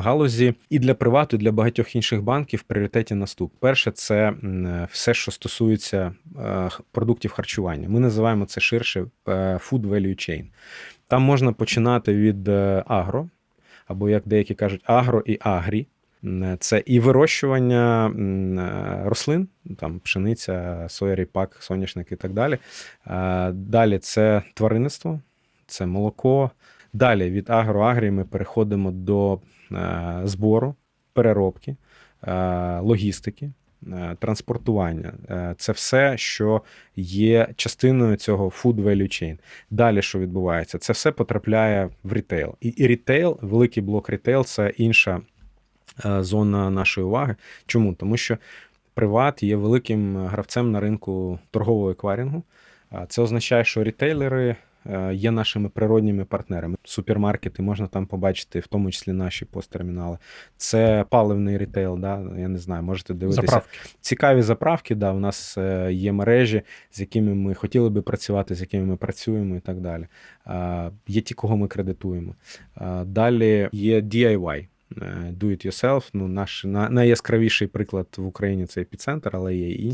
галузі і для привату, і для багатьох інших банків в пріоритеті наступ. Перше, це все, що стосується е, продуктів харчування. Ми називаємо це ширше е, food value chain. Там можна починати від е, агро, або як деякі кажуть, агро і агрі. Це і вирощування рослин, там пшениця, соя, ріпак, соняшник і так далі. Далі це тваринництво, це молоко. Далі від агроагрії ми переходимо до е, збору, переробки, е, логістики, е, транспортування. Це все, що є частиною цього food value chain. Далі що відбувається? Це все потрапляє в рітейл. І, і рітейл, великий блок рітейл це інша зона нашої уваги. Чому? Тому що приват є великим гравцем на ринку торгового еквайрингу. А Це означає, що рітейлери є нашими природніми партнерами. Супермаркети можна там побачити, в тому числі наші посттермінали. Це паливний рітейл, да? я не знаю, можете дивитися. Заправки. Цікаві заправки, да, у нас е, є мережі, з якими ми хотіли би працювати, з якими ми працюємо і так далі. Є ті, кого ми кредитуємо. Далі є DIY. е, Do it yourself. Ну, наш на- найяскравіший приклад в Україні це епіцентр, але є і інші.